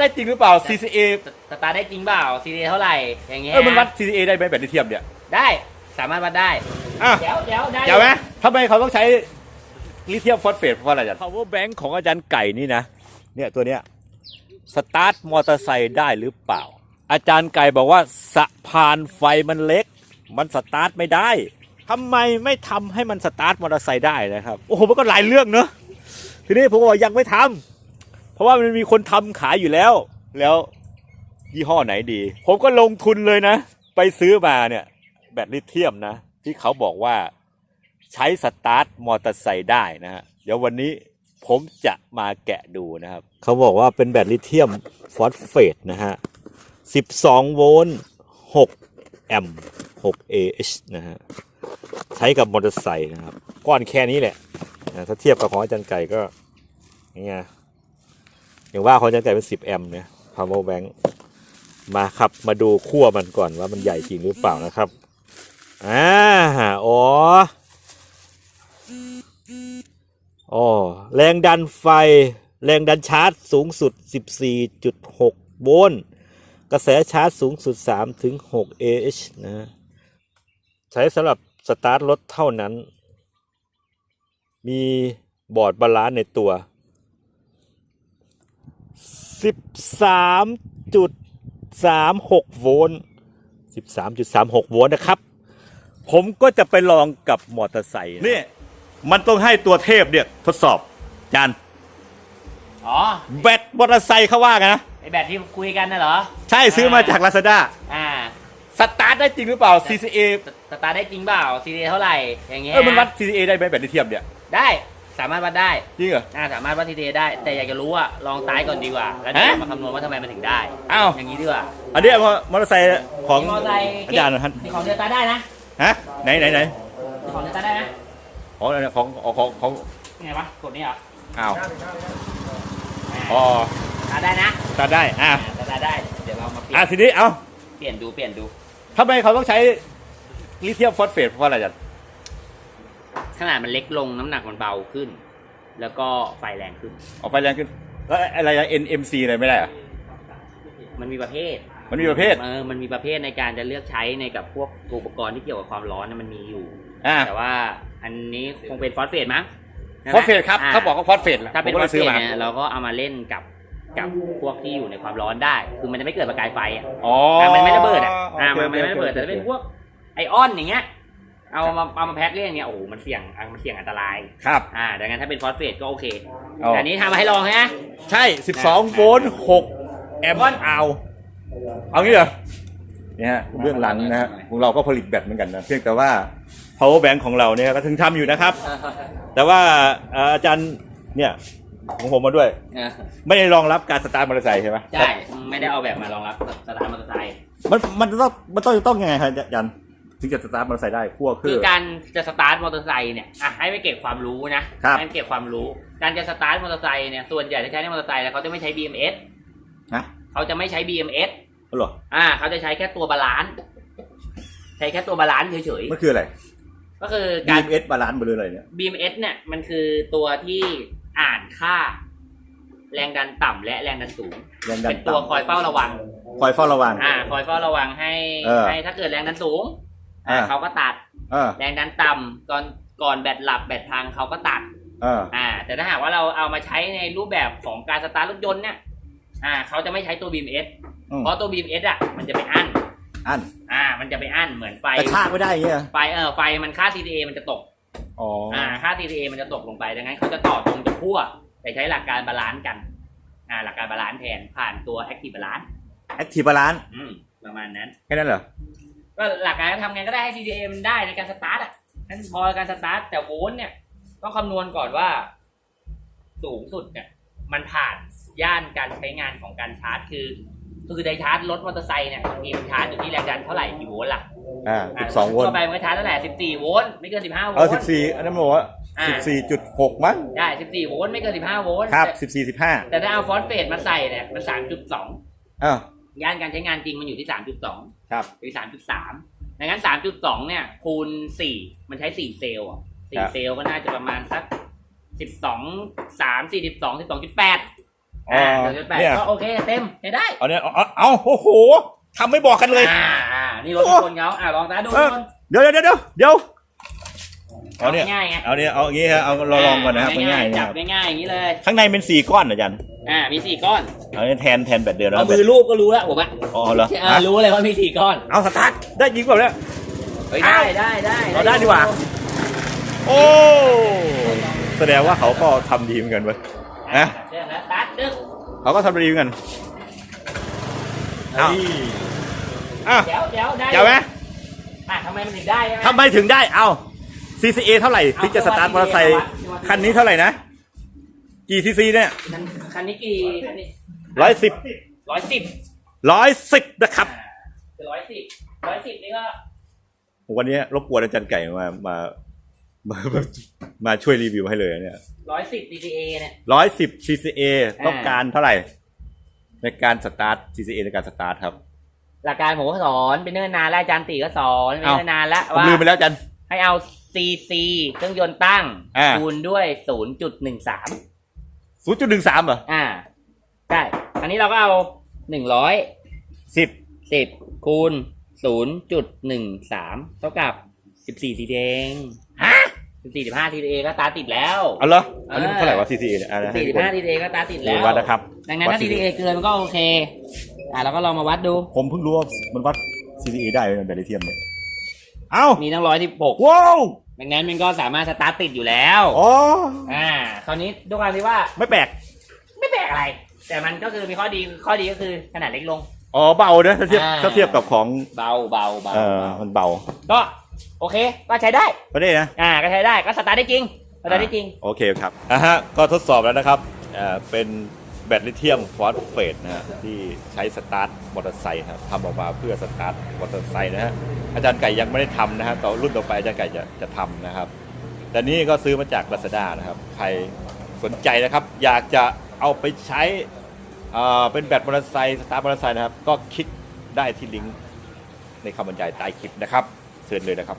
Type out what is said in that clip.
ได้จริงหรือเปล่า CCA สตาร์ทได้จริงเปล่าซีดีเท่าไหร่อย่างเงี้ยเออมันวัด CCA ได้ไหมแบตลิเทียมเนี่ยได้สามารถวัดได้อะเดี๋ยวเดี๋ยวได้เจ๋วไหมทำไมเขาต้องใช้ลิเทียมฟอสเฟตเพราะอะไรอาจารย์ power bank ของอาจารย์ไก่นี่นะเนี่ยตัวเนี้ยสตาร์ทมอเตอร์ไซค์ได้หรือเปล่า อาจารย์ไก่บอกว่าสะพานไฟมันเล็ก มันสตาร์ทไม่ได้ทำไมไม่ทำให้มันสตาร์ทมอเตอร์ไซค์ได้นะครับ โอ้โหมันก็หลายเรื่องเนอะทีนี้ผมบอกยังไม่ทำเพ ราะว่ามันมีคนทำขายอยู่แล้ว แล้วยี่ห้อไหนดี ผมก็ลงทุนเลยนะ ไปซื้อมาเนี่ย แบตลิเทียมนะ ที่เขาบอกว่าใช้สตาร์ทมอเตอร์ไซค์ได้นะฮะเดี๋ยววันนี้ผมจะมาแกะดูนะครับ เขาบอกว่าเป็นแบตลิเทียมฟอสเฟตนะฮะ 12 โวลต์ 6 แอมป์ 6 AH นะฮะ ใช้กับมอเตอร์ไซค์นะครับ ก้อนแค่นี้แหละนะถ้าเทียบกับของอาจารย์ไก่ก็นี่ไง อย่างว่าเขาจารย์ไก่เป็น 10 แอมป์เนี่ย power bank มาครับมาดูขั้วมันก่อนว่ามันใหญ่จริงหรือเปล่านะครับอ่าอ๋ออ๋อแรงดันไฟ แรงดันชาร์จสูงสุด 14.6 โวลต์กระแสชาร์จสูงสุด3ถึง6 AH นะฮะใช้สำหรับสตาร์ทรถเท่านั้น มีบอร์ดบาลานซ์ในตัว 13.36 โวลต์ 13.36 โวลต์นะครับ ผมก็จะไปลองกับมอเตอร์ไซค์นี่มันต้องให้ตัวเทพเนี่ยทดสอบจานอ๋อ แบตมอเตอร์ไซค์เขาว่าไงนะ ไอแบบที่คุยกันน่ะเหรอ ใช่ซื้อมาจาก Lazada อ่า สตาร์ทได้จริงหรือเปล่า CCA สตาร์ทได้จริงเปล่าซีดีเท่าไหร่ อย่างเงี้ยเออมันวัด CCA ได้ไหมแบตลิเทียมเนี่ย ได้ สามารถวัดได้จริงเหรอ อ่าสามารถวัดซีดีได้ แต่อยากจะรู้ว่าลองตายก่อนดีกว่า แล้วฮะเดี๋ยวมาคำนวณว่าทำไมมันถึงได้ อ้าวอย่างนี้ดีกว่าอันนี้มอเตอร์ไซค์ของมอเตอร์ไซค์อาจารย์นะฮะนี่ของเดลต้าได้นะฮะไหนไหนไหนนี่ของเดลต้าได้นะของอะไรของของของของไงวะกดนี่เหรออ้าวอ๋อตาได้นะสตาร์ทได้อะอ่าตาได้ เดี๋ยวเรามาเปลี่ยอะนทีนี้เอาเปลี่ยนดูเปลี่ยนดู ทำไมเขาต้องใช้ลิเทียมฟอสเฟตเพราะอะไรอาจารย์ ขนาดมันเล็กลงน้ำหนักมันเบาขึ้น แล้วก็ไฟแรงขึ้น ออกไฟแรงขึ้นแล้วอะไรอะ NMC อะไรไม่ได้เหรอะมันมีประเภทมันมีประเภท เออมันมีประเภทในการจะเลือกใช้ในกับพวกอุปกรณ์ที่เกี่ยวกับความร้อนนะมันมีอยู่ อ่าแต่ว่าอันนี้คงเป็นฟอสเฟตมั้งใช่ไหฟมอสเฟตครับา เขาบอกว่าฟอสเฟตถ้าเป็นผมฟก็อลสยซื้เฟอตมา เนี่ยเราก็เอามาเล่นกับกับพวกที่อยู่ในความร้อนได้ คือมันจะไม่เกิดประกายไฟอะอ๋ออะมันไม่ระเบิดอะอ่าโเคมันไม่ระเบิดแต่ถ้าเป็นพวกไอออนอย่างเงี้ย เอามาเอามาแพ็คเล่นอย่างเงี้ยโอ้โหมันเสี่ยงอะมันเสี่ยงอันตราย ครับ อ่าดังนั้นถ้าเป็นฟอสเฟตก็โอเคอ๋อ แต่อันนี้ทำมาให้ลองใช่ไหมใช่ 12 โวลต์6แอมป์เอา เอางี้เหรอเนี่ยฮะเบื้องหลังนะฮะของเราก็ผลิตแบตเหมือนกันนะเพียงแต่ว่า power bank ของเราเนี่ยก็ถึงทำอยู่นะครับ แต่ว่าเอ่ออาจารย์เนี่ยของผมมาด้วย ไม่ได้รองรับการสตาร์ทมอเตอร์ไซค์ใช่ไหมใช่ ไม่ได้เอาแบบมารองรับสตาร์ทมอเตอร์ไซค์มันมันต้องมันต้องต้องยังไงครับอาจารย์ ถึงจะสตาร์ทมอเตอร์ไซค์ได้ขั้วคืคือ อการจะสตาร์ทมอเตอร์ไซค์เนี่ยอะให้ไปเก็บความรู้นะครับ ให้ไปเก็บความรู้ การจะสตาร์ทมอเตอร์ไซค์เนี่ยส่วนใหญ่ที่ใช้ในมอเตอร์ไซค์เนี่ยเขาจะไม่ใช้ BMS ฮะเขาจะไม่ใช้ BMS อ๋อเหรออ่าเขาจะใช้แค่ตัวบาลานซ์ใช้แค่ตัวบาลานซ์เฉยมันคืออะไร ๆก็คือการ BMS บาลานซ์หมดเลยอะไรเนี่ย BMS เนี่ยมันคือตัวที่อ่านค่า แรงดันต่ำและแรงดันสูง แรงดันเป็นตัวต่ำคอยเฝ้าระวัง คอยเฝ้าระวัง อ่าคอยเฝ้าระวังให้เออ ให้ถ้าเกิดแรงดันสูง อ่าอ่า เขาก็ตัด เออแรงดันต่ำก่อนก่อนแบตหลับแบตพังเขาก็ตัด เออ อ่า แต่ถ้าหากว่าเราเอามาใช้ในรูปแบบของการสตาร์ทรถยนต์เนี่ย อ่า เขาจะไม่ใช้ตัว BMS อืม เพราะตัว BMS อะ มันจะไปอั้น อันอ่า มันจะไปอั้นเหมือนไฟ กระชากไม่ได้อย่างเงี้ยไฟเออไฟมันค่า CTA มันจะตก อ๋อออ่า ค่า CTA มันจะตกลงไป ดังนั้นเขาจะต่อตรงจากขั้วแต่ใช้หลักการบาลานซ์กัน อ่า หลักการบาลานซ์แทนผ่านตัว Active Balance แอคทีฟบาลานซ์อืม ประมาณนั้น แค่นั้นเหรอ ก็หลักการก็ทำไงก็ได้ให้ CTA มันได้ในการสตาร์ทอะนั้นพอการสตาร์ทแต่โวลต์เนี่ยต้องคำนวณก่อนว่า สูงสุดเนี่ย มันผ่านย่านการใช้งานของการชาร์จ คือคือในชาร์จรถมอเตอร์ไซค์เนี่ยบางทีมันชาร์จอยู่ที่แรงดันเท่าไหร่กี่โวลต์ล่ะอ่าสิบสองโวลต์ทั่วไปมันก็ชาร์จเท่าไหร่สิบสี่โวลต์ไม่เกินสิบห้าโวลเออต์สิบสี่อันนั้นบอกว่าอ่าสิบสี่จุดหกมั้งได้สิบสี่โวลต์ไม่เกินสิบห้าโวลต์ครับแต่สิบสี่สิบห้าแต่ถ้าเอาฟอสเฟตมาใส่เนี่ยมันสามจุดสองอ้าว ย่านการใช้งานจริงมันอยู่ที่สามจุดสองครับหรือสามจุดสามดังนั้นสามจุดสองเนี่ย คูณสี่มันใช้สี่เซลล์อะครัสี่บเซลล์ก็น่าจะประมาณสักสิบสองสามสี่สิบสองสิบสองจุดแปดอ๋ออ่าจุดแปดเนี่ย ก็โอเคเต็มใช้ได้เอาเนี่ยเอาเอาเอาโอ้โหทำไม่บอกกันเลย อ่าอ่านี่รถทุกคนเขาอ่าลองตาดูเอทุอกคน เดี๋ยวเดี๋ยวเดี๋ยวเดี๋ยว เอาเนี่ยง่ายไงเอาเนี่ยเอาอย่างงี้ฮะเอาเราลองก่อนนะครับง่ายๆนะจัคบรับง่ายๆอย่างนี้เลย ข้างในเป็นสี่ก้อนเหรออาจารย์อ่ามีสี่ก้อน เอาเนี่ยแทนแทนแบบเดิมนะเอามือลูบก็รู้แล้วผมอะอ๋อเหรอเออรู้เลยว่ามีสี่ก้อนเอาสตาร์ทได้ยิงเปล่าเนี่ยเฮ้ยได้ได้ได้เอาได้ดีกว่า โอ้แสดงว่าเขาก็ทำดีเหมือนกันเว้ยนะเรื่องแล้วตัดดึงเขาก็ทำดีเหมือนกันเอาอะเดี๋ยวเดี๋ยวได้เจ๋วไหมอะทำไมมันถึงได้ใช่ไหมทำไมถึงได้ เอา CCA เท่าไหร่ที่จะสตาร์ทมอเตอร์ไซค์คันนี้เท่าไหร่นะ กี่ซีซีเนี่ยคันคันนี้กี่คันนี้ร้อยสิบร้อยสิบร้อยสิบนะครับร้อยสิบร้อยสิบนี่ก็วันนี้รบกวนอาจารย์ไก่มามามามามาช่วยรีวิวให้เลยเนี่ยร้อยสิบ DTA เนี่ยร้อยสิบ CCA อ่าต้องการเท่าไหร่ ในการสตาร์ท CCA ในการสตาร์ทครับ หลักการผมก็สอนเป็นเนิ่นนานแล้วอาจารย์ตีก็สอนเป็นเอ้าเนิ่นนานแล้วผมว่าลืมไปแล้วอาจารย์ให้เอา CC เครื่องยนต์ตั้งอ่า คูณด้วย 0.13 ศูนย์จุดหนึ่งสามเหรออ่าใช่อันนี้เราก็เอา100สิบ10คูณ 0.13 เท่ากับ 14ทีเองฮะ14 15ทีเอก็ตาติดแล้ว เอาเหรออันนี้เออเท่าไหร่วะ CCA เนี่ยอะนะให้ทุกคน14 15ทีเอก็ตาติดดูแล้ววัดนะครับดังนั้นถ้าวัด TDA เกินมันก็โอเค อ่าเราก็ลองมาวัดดู ผมเพิ่งรู้ว่ามันวัด CCA ได้ในแบตลิเทียมเนี่ย เอ้ามีทั้งร้อยที่หกว้าวดังนั้นมันก็สามารถสตาร์ทติดอยู่แล้วอ๋ออ่าคราวนี้ด้วยความที่ว่าไม่แปลกไม่แปลกอะไร แต่มันก็คือมีข้อดีข้อดีก็คือขนาดเล็กลง อ๋อเบานะถ้าเทียบอ่า ถ้าเทียบกับของเบาเบาเบาเออมันเบาก็โอเค ก็ใช้ได้ไม่ได้นะ อ่าก็ใช้ได้ก็สตาร์ทได้จริงสตาร์ทได้จริง โอเคครับอะฮะก็ทดสอบแล้วนะครับอ่าเป็น แบตลิเทียมฟอสเฟตนะฮะที่ใช้สตาร์ทมอเตอร์ไซค์ครับทำออกมาเพื่อสตาร์ทมอเตอร์ไซค์นะฮะอาจารย์ไก่ยังไม่ได้ทำนะฮะต่อรุ่นต่อไปอาจารย์ไก่จะจะทำนะครับแต่นี้ก็ซื้อมาจาก Lazada นะครับ ใครสนใจนะครับ อยากจะเอาไปใช้อ่าเป็นแบตมอเตอร์ไซค์สตาร์ทมอเตอร์ไซค์นะครับ ก็คลิกได้ที่ลิงก์ในคำบรรยายใต้คลิปนะครับเชิญเลยนะครับ